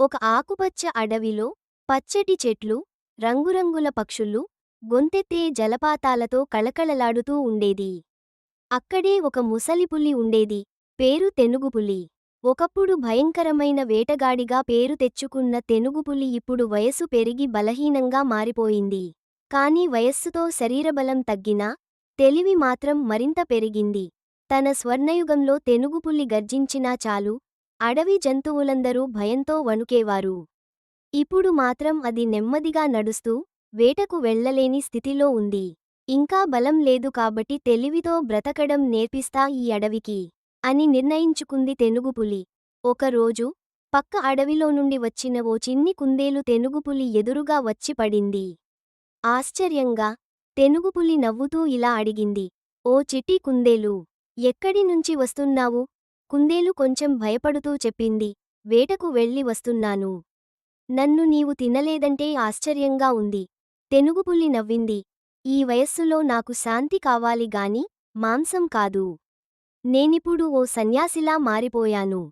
ఒక ఆకుపచ్చ అడవిలో పచ్చటి చెట్లు రంగురంగుల పక్షులు గొంతెత్తే జలపాతాలతో కళకళలాడుతూ ఉండేది. అక్కడే ఒక ముసలిపులి ఉండేది. పేరు తెనుగుపులి ఒకప్పుడు భయంకరమైన వేటగాడిగా పేరు తెచ్చుకున్న తెనుగుపులి ఇప్పుడు వయసు పెరిగి బలహీనంగా మారిపోయింది. కాని వయస్సుతో శరీరబలం తగ్గినా తెలివి మాత్రం మరింత పెరిగింది. తన స్వర్ణయుగంలో తెనుగుపులి గర్జించినా చాలు అడవి జంతువులందరూ భయంతో వణుకేవారు. ఇప్పుడు మాత్రం అది నెమ్మదిగా నడుస్తూ వేటకు వెళ్ళలేని స్థితిలో ఉంది. ఇంకా బలం లేదు కాబట్టి తెలివితో బ్రతకడం నేర్పిస్తా ఈ అడవికి అని నిర్ణయించుకుంది తెనుగుపులి ఒకరోజు పక్క అడవిలో నుండి వచ్చిన ఓ చిన్ని కుందేలు తెనుగుపులి ఎదురుగా వచ్చి పడింది. ఆశ్చర్యంగా తెనుగుపులి నవ్వుతూ ఇలా అడిగింది ఓ చిట్టి కుందేలు ఎక్కడి నుంచి వస్తున్నావు? కుందేలు కొంచెం భయపడుతూ చెప్పింది. వేటకు వెళ్ళి వస్తున్నాను. నన్ను నీవు తినలేదంటే ఆశ్చర్యంగా ఉంది. తెనుగుపుల్లి నవ్వింది. ఈ వయస్సులో నాకు శాంతి కావాలి గాని మాంసం కాదు. నేనిప్పుడు ఓ సన్యాసిలా మారిపోయాను.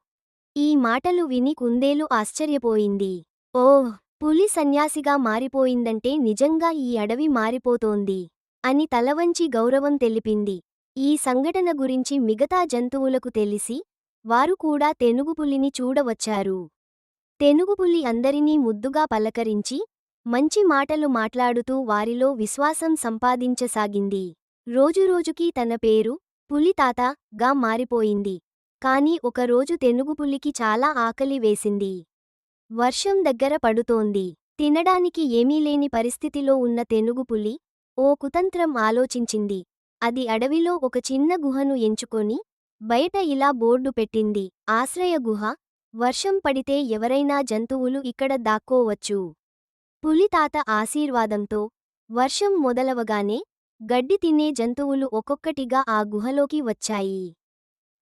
ఈ మాటలు విని కుందేలు ఆశ్చర్యపోయింది. ఓహ్! పులి సన్యాసిగా మారిపోయిందంటే నిజంగా ఈ అడవి మారిపోతోంది అని తలవంచి గౌరవం తెలిపింది. ఈ సంఘటన గురించి మిగతా జంతువులకు తెలిసి వారు కూడా తెనుగుపులిని చూడవచ్చారు. తెనుగుపులి అందరినీ ముద్దుగా పలకరించి మంచి మాటలు మాట్లాడుతూ వారిలో విశ్వాసం సంపాదించసాగింది. రోజురోజుకీ తన పేరు పులితాత గా మారిపోయింది. కాని ఒకరోజు తెనుగుపులికి చాలా ఆకలి వేసింది. వర్షం దగ్గర పడుతోంది. తినడానికి ఏమీ లేని పరిస్థితిలో ఉన్న తెనుగుపులి ఓ కుతంత్రం ఆలోచించింది. అది అడవిలో ఒక చిన్న గుహను ఎంచుకొని బయట ఇలా బోర్డు పెట్టింది. ఆశ్రయ గుహ వర్షం పడితే ఎవరైనా జంతువులు ఇక్కడ దాక్కోవచ్చు. పులితాత ఆశీర్వాదంతో వర్షం మొదలవగానే గడ్డి తినే జంతువులు ఒక్కొక్కటిగా ఆ గుహలోకి వచ్చాయి.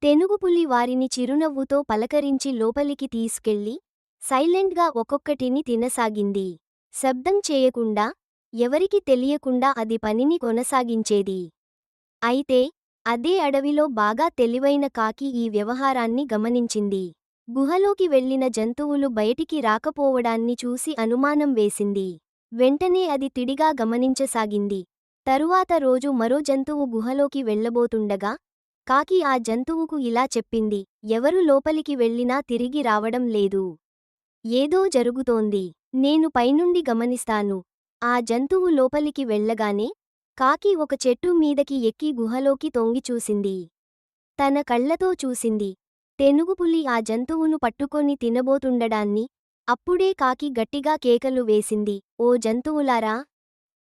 తెనుగుపులి వారిని చిరునవ్వుతో పలకరించి లోపలికి తీసుకెళ్ళి సైలెంట్గా ఒక్కొక్కటిని తినసాగింది. శబ్దం చేయకుండా ఎవరికి తెలియకుండా అది పనిని కొనసాగించేది. అయితే అదే అడవిలో బాగా తెలివైన కాకి ఈ వ్యవహారాన్ని గమనించింది. గుహలోకి వెళ్ళిన జంతువులు బయటికి రాకపోవడాన్ని చూసి అనుమానం వేసింది. వెంటనే అది తిడిగా గమనించసాగింది. తరువాత రోజు మరో జంతువు గుహలోకి వెళ్ళబోతుండగా కాకి ఆ జంతువుకు ఇలా చెప్పింది ఎవరు లోపలికి వెళ్ళినా తిరిగి రావడం లేదు. ఏదో జరుగుతోంది. నేను పైనుండి గమనిస్తాను. ఆ జంతువు లోపలికి వెళ్ళగానే కాకి ఒక చెట్టు మీదకి ఎక్కి గుహలోకి తొంగిచూసింది తన కళ్ళతో చూసింది. తెనుగుపులి ఆ జంతువును పట్టుకొని తినబోతుండడాన్ని అప్పుడే కాకి గట్టిగా కేకలు వేసింది. ఓ జంతువులారా!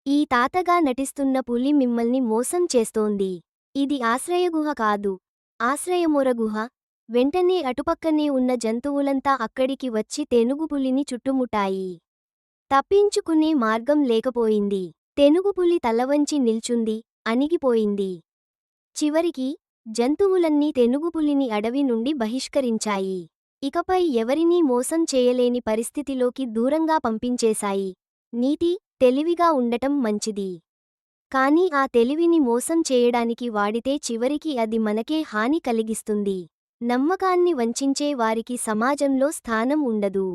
ఈ తాతగా నటిస్తున్న పులి మిమ్మల్ని మోసం చేస్తోంది. ఇది ఆశ్రయగుహ కాదు. ఆశ్రయమొరగుహ వెంటనే అటుపక్కనే ఉన్న జంతువులంతా అక్కడికి వచ్చి తెనుగుపులిని చుట్టుముట్టాయి. తప్పించుకునే మార్గం లేకపోయింది. తెనుగుపులి తలవంచి నిల్చుంది అణిగిపోయింది. చివరికి జంతువులన్నీ తెనుగుపులిని అడవి నుండి బహిష్కరించాయి. ఇకపై ఎవరినీ మోసం చేయలేని పరిస్థితిలోకి దూరంగా పంపించేశాయి. నీతి తెలివిగా ఉండటం మంచిది. కాని ఆ తెలివిని మోసం చేయడానికి వాడితే చివరికి అది మనకే హాని కలిగిస్తుంది. నమ్మకాన్ని వంచించే వారికి సమాజంలో స్థానం ఉండదు.